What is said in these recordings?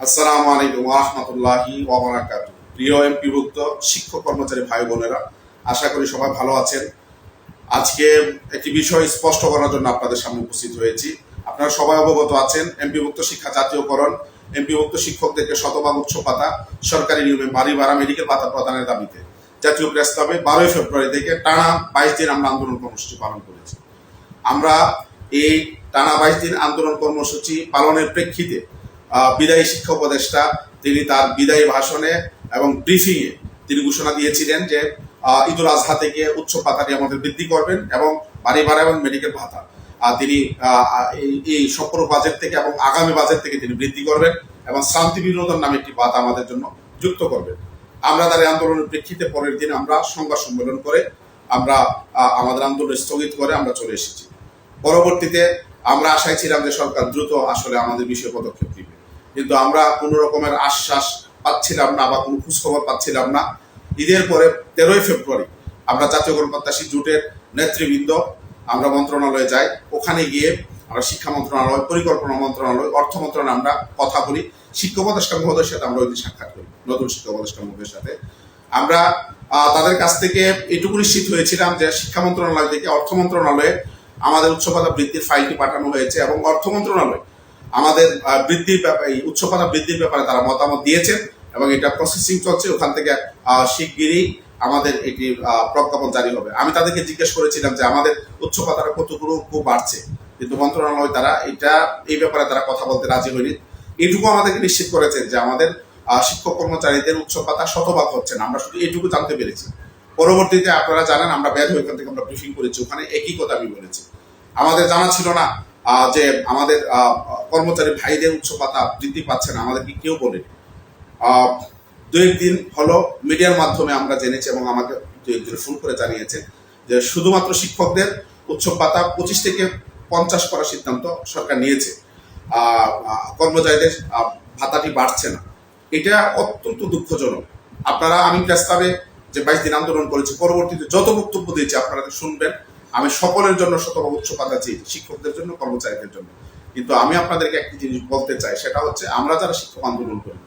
আসসালামু আলাইকুম রহমতুল্লাহি ওবরাকাতু প্রিয় এমপিভুক্ত শিক্ষক কর্মচারী ভাই বোনেরা, আশা করি সবাই ভালো আছেন। আজকে একটি বিষয় স্পষ্ট করার জন্য আপনাদের সামনে উপস্থিত হয়েছি। আপনারা সবাই অবগত আছেন, এমপিভুক্ত শিক্ষা জাতীয়করণ, এমপিভুক্ত শিক্ষকদেরকে শতভাগ উচ্চ পাতা সরকারি নিয়মে বাড়ি ভাড়া মেডিকেল ভাতা প্রদানের দাবিতে। জাতীয় প্রেস বারোই ফেব্রুয়ারি থেকে টানা বাইশ দিন আমরা আন্দোলন কর্মসূচি পালন করেছি। আমরা এই টানা বাইশ দিন আন্দোলন কর্মসূচি পালনের প্রেক্ষিতে বিদায়ী শিক্ষা উপদেষ্টা, তিনি তার বিদায়ী ভাষণে এবং ব্রিফিংয়ে তিনি ঘোষণা দিয়েছিলেন যে ঈদুল আজহা থেকে উচ্চ ভাতাটি আমাদের বৃদ্ধি করবেন এবং বাড়ি ভাড়া এবং মেডিকেল ভাতা। তিনি এই- সম্পূর্ণ বাজেট থেকে এবং আগামী বাজেট থেকে তিনি বৃদ্ধি করবেন এবং শান্তি বিনোদন নামে একটি ভাতা আমাদের জন্য যুক্ত করবেন। আমরা তার আন্দোলনের প্রেক্ষিতে পরের দিন আমরা সংবাদ সম্মেলন করে আমরা আমাদের আন্দোলন স্থগিত করে আমরা চলে এসেছি। পরবর্তীতে আমরা আশায় ছিলাম যে সরকার দ্রুত আসলে আমাদের বিষয়ে পদক্ষেপ নেবে। কিন্তু আমরা কোনো রকমের আশ্বাস পাচ্ছিলাম না বা কোনো খোঁজখবর পাচ্ছিলাম না। ঈদের পরে তেরোই ফেব্রুয়ারি আমরা জাতীয় গণপ্রত্যাশী জোটের নেতৃবৃন্দ আমরা মন্ত্রণালয়ে যাই। ওখানে গিয়ে আমরা শিক্ষা মন্ত্রণালয়, পরিকল্পনা মন্ত্রণালয়, অর্থ মন্ত্রণালয়ে আমরা কথা বলি। শিক্ষা উপদেষ্টা মহোদয়ের সাথে আমরা ওই সাক্ষাৎ করি, নতুন শিক্ষা উপদেষ্টা মহোদয়ের সাথে। আমরা তাদের কাছ থেকে এটুকু নিশ্চিত হয়েছিলাম যে শিক্ষা মন্ত্রণালয় থেকে অর্থ মন্ত্রণালয়ে আমাদের উচ্চপাতা বৃদ্ধির ফাইলটি পাঠানো হয়েছে এবং অর্থ মন্ত্রণালয় আমাদের বৃদ্ধির ব্যাপারে উচ্চপাতা বৃদ্ধির ব্যাপারে তারা মতামত দিয়েছেন এবং এটা প্রসেসিং চলছে। ওখান থেকে শিগগিরই আমাদের এটি প্রজ্ঞাপন জারি হবে। আমি তাদেরকে জিজ্ঞেস করেছিলাম যে আমাদের উচ্চপাতাটা কতগুলো খুব বাড়ছে? কিন্তু মন্ত্রণালয় তারা এটা, এই ব্যাপারে তারা কথা বলতে রাজি হয়নি। এইটুকু আমাদেরকে নিশ্চিত করেছেন যে আমাদের শিক্ষক কর্মচারীদের উচ্চপাতা শতভাগ হচ্ছে না। আমরা শুধু এইটুকু জানতে পেরেছি। পরবর্তীতে আপনারা জানেন, আমরা ব্যাধ হয়ে থেকে আমরা ব্রিফিং করেছি। ওখানে একই কথা আমি বলেছি। আমাদের জানা ছিল না যে আমাদের কর্মচারী ভাইদের উচ্চ পাতা বৃদ্ধি পাচ্ছে না, আমাদেরকে কেউ বলে দু একদিন হলো মিডিয়ার মাধ্যমে আমরা জেনেছি এবং আমাকে দু একদিন ফোন করে জানিয়েছে যে শুধুমাত্র শিক্ষকদের উচ্চ পাতা পঁচিশ থেকে পঞ্চাশ করার সিদ্ধান্ত সরকার নিয়েছে। কর্মচারীদের ভাতাটি বাড়ছে না। এটা অত্যন্ত দুঃখজনক। আপনারা, আমি প্রস্তাবে যে বাইশ দিন আন্দোলন করেছি, পরবর্তীতে যত বক্তব্য দিয়েছি, আপনারা শুনবেন। আমি সকলের জন্য শতভাগ উচ্চ পাতা চেয়েছি শিক্ষকদের জন্য, কর্মচারীদের জন্য। কিন্তু আমি আপনাদেরকে একটি জিনিস বলতে চাই, সেটা হচ্ছে আমরা যারা শিক্ষক আন্দোলন করি,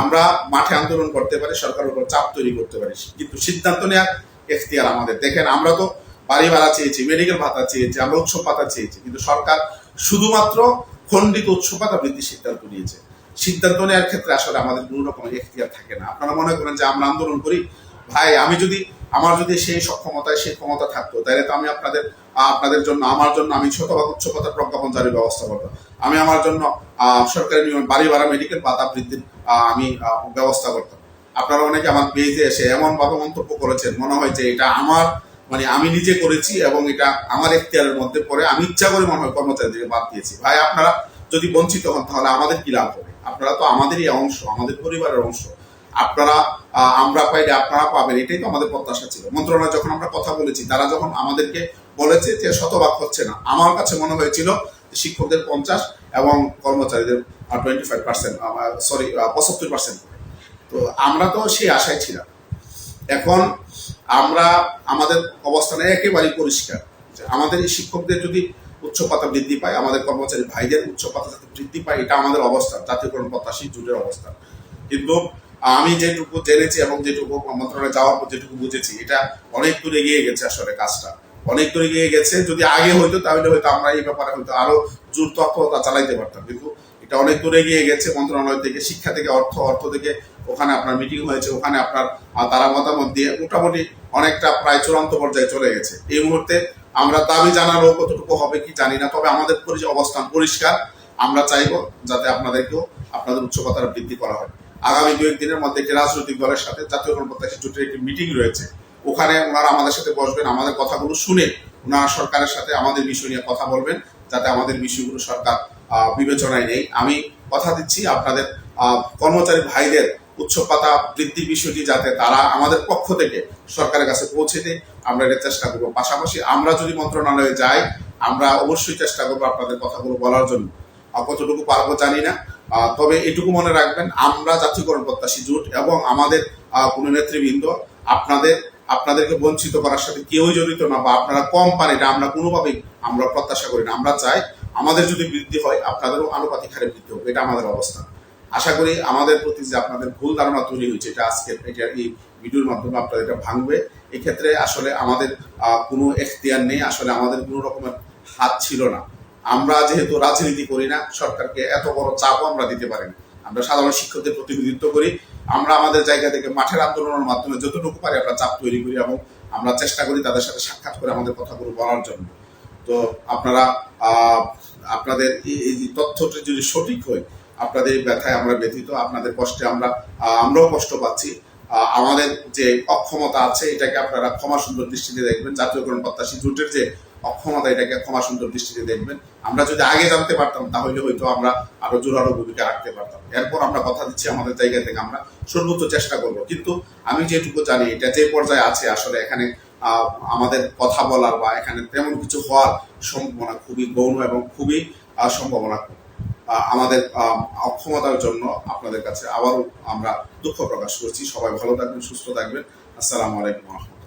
আমরা মাঠে আন্দোলন করতে পারি, সরকারের উপর চাপ তৈরি করতে পারি। কিন্তু সিদ্ধান্ত নেওয়ার এখতিয়ার আমাদের। দেখেন, আমরা তো বাড়ি ভাড়া চেয়েছি মেডিকেল ভাতা চেয়েছি, আমরা উৎসব পাতা চেয়েছি, কিন্তু সরকার শুধুমাত্র খণ্ডিত উৎসব পাতা বৃদ্ধির সিদ্ধান্ত নিয়েছে। সিদ্ধান্ত নেওয়ার ক্ষেত্রে আসলে আমাদের কোনো রকম এখতিয়ার থাকে না। আপনারা মনে করেন যে আমরা আন্দোলন করি? ভাই, আমি যদি আমার যদি সেই সক্ষমতায় সেই ক্ষমতা থাকতো, তাহলে তো আমি আপনাদের আপনাদের জন্য, আমার জন্য আমি ছোট শতভাগ উচ্চপতা প্রজ্ঞাপন জারির ব্যবস্থা করতাম। আমি আমার জন্য সরকারি নিয়ম বাড়ি ভাড়া মেডিকেল ভাতা বৃদ্ধির আমি ব্যবস্থা করতাম। আপনারা অনেকে আমার পেজে এসে এমন ভাবে মন্তব্য করেছেন, মনে হয় যে এটা আমার মানে আমি নিজে করেছি এবং এটা আমার এখতিয়ারের মধ্যে পড়ে আমি ইচ্ছা করে মনে হয় কর্মচারীদেরকে বাদ দিয়েছি। ভাই, আপনারা যদি বঞ্চিত হন, তাহলে আমাদের কি লাভ হবে? আপনারা তো আমাদেরই অংশ, আমাদের পরিবারের অংশ। আপনারা আমরা পাইলে আপনারা পাবেন, এটাই তো আমাদের প্রত্যাশা ছিল। মন্ত্রণালয় যখন আমরা কথা বলেছি, তারা যখন আমাদেরকে বলেছে যে শতভাগ হচ্ছে না, আমার কাছে মনে হয়েছিল শিক্ষকদের পঞ্চাশ এবং কর্মচারীদের টোয়েন্টি ফাইভ পার্সেন্ট সরি পঁচাত্তর পার্সেন্ট তো আমরা তো সেই আশায় ছিলাম। এখন আমরা, আমাদের অবস্থানে একেবারেই পরিষ্কার। আমাদের এই শিক্ষকদের যদি উচ্চ পাতা বৃদ্ধি পায়, আমাদের কর্মচারী ভাইদের উচ্চ পাতা যাতে বৃদ্ধি পায়, এটা আমাদের অবস্থান, জাতীয়করণ প্রত্যাশী জুটের অবস্থান। কিন্তু আমি যেটুকু জেনেছি এবং যেটুকু মন্ত্রণালয়ে যাওয়ার পর যেটুকু বুঝেছি, এটা অনেক দূর এগিয়ে গেছে আসলে কাজটা। অনেক দূর এগিয়ে গেছে, যদি আগে হইতো তাহলে হয়তো আমরা এই ব্যাপারে হয়তো আরও জোর তৎপরতা চালাইতে পারতাম। কিন্তু এটা অনেক দূরে গিয়ে গেছে মন্ত্রণালয় থেকে, শিক্ষা থেকে, অর্থ অর্থ থেকে। ওখানে আপনার মিটিং হয়েছে, ওখানে আপনার তারা মতামত দিয়ে মোটামুটি অনেকটা প্রায় চূড়ান্ত পর্যায়ে চলে গেছে। এই মুহূর্তে আমরা দাবি জানারও কতটুকু হবে কি জানি না, তবে আমাদের অবস্থান পরিষ্কার। আমরা চাইব যাতে আপনাদেরকেও, আপনাদের উচ্চকতার বৃদ্ধি করা হয়। আগামী দু একদিনের মধ্যে একটি রাজনৈতিক দলের সাথে জাতীয় গণপ্রত্যাশী জোটের একটি মিটিং রয়েছে। ওখানে ওনারা আমাদের সাথে বসবেন, আমাদের কথাগুলো শুনে ওনারা সরকারের সাথে আমাদের বিষয় নিয়ে কথা বলবেন, যাতে আমাদের বিষয়গুলো সরকার বিবেচনায় নেই আমি কথা দিচ্ছি আপনাদের কর্মচারী ভাইদের উচ্চ পাতা বৃদ্ধির বিষয়টি যাতে তারা আমাদের পক্ষ থেকে সরকারের কাছে পৌঁছে দেয়, আমরা এটা চেষ্টা করব। পাশাপাশি আমরা যদি মন্ত্রণালয়ে যাই, আমরা অবশ্যই চেষ্টা করব আপনাদের কথাগুলো বলার জন্য। কতটুকু পারব জানি না। তবে এটুকু মনে রাখবেন, আমরা জাতীয়করণ প্রত্যাশী জোট এবং আমাদের কোনো নেতৃবৃন্দ আপনাদের, আপনাদেরকে বঞ্চিত করার সাথে কেউই জড়িত না বা আপনারা কম পান, এটা আমরা কোনোভাবেই আমরা প্রত্যাশা করি না। আমরা চাই আমাদের যদি বৃদ্ধি হয়, আপনাদেরও আনুপাতিক হারে বৃদ্ধি হোক এটা আমাদের অবস্থা। আশা করি আমাদের প্রতি যে আপনাদের ভুল ধারণা তৈরি হয়েছে, এটা আজকে এটা এই ভিডিওর মাধ্যমে আপনাদের এটা ভাঙবে। এক্ষেত্রে আসলে আমাদের কোনো এখতিয়ার নেই, আসলে আমাদের কোনো রকমের হাত ছিল না। আমরা যেহেতু রাজনীতি করি না, সরকারকে এত বড় চাপও আমরা দিতে পারি না। আমরা সাধারণ শিক্ষকদের প্রতিনিধিত্ব করি। আমরা আমাদের জায়গা থেকে মাঠের আন্দোলনের মাধ্যমে যতটুকু পারি আমরা চাপ তৈরি করি এবং আমরা চেষ্টা করি তাদের সাথে সাক্ষাৎ করে আমাদের কথাগুলো বলার জন্য। তো আপনারা আপনাদের এই- তথ্যটি যদি সঠিক হয়, আপনাদের ব্যথায় আমরা ব্যথিত, আপনাদের কষ্টে আমরা আমরাও কষ্ট পাচ্ছি। আমাদের যে অক্ষমতা আছে, এটাকে আপনারা ক্ষমা সুন্দর দৃষ্টিতে দেখবেন। জাতীয়করণ প্রত্যাশী জোটের যে অক্ষমতা এটাকে, ক্ষমা সুন্দর দৃষ্টিতে দেখবেন। আমরা যদি আগে জানতে পারতাম, তাহলে হয়তো আমরা আরও জোরালো ভূমিকা রাখতে পারতাম। এরপর আমরা কথা দিচ্ছি আমাদের জায়গা থেকে, আমরা সর্বোচ্চ চেষ্টা করব। কিন্তু আমি যেটুকু জানি, এটা যে পর্যায়ে আছে, আসলে এখানে আমাদের কথা বলার বা এখানে তেমন কিছু হওয়ার সম্ভাবনা খুবই গৌণ এবং খুবই সম্ভাবনা আমাদের অক্ষমতার জন্য আপনাদের কাছে আবারও আমরা দুঃখ প্রকাশ করছি। সবাই ভালো থাকবেন, সুস্থ থাকবেন। আসসালামু আলাইকুম রহমতুল্লাহ।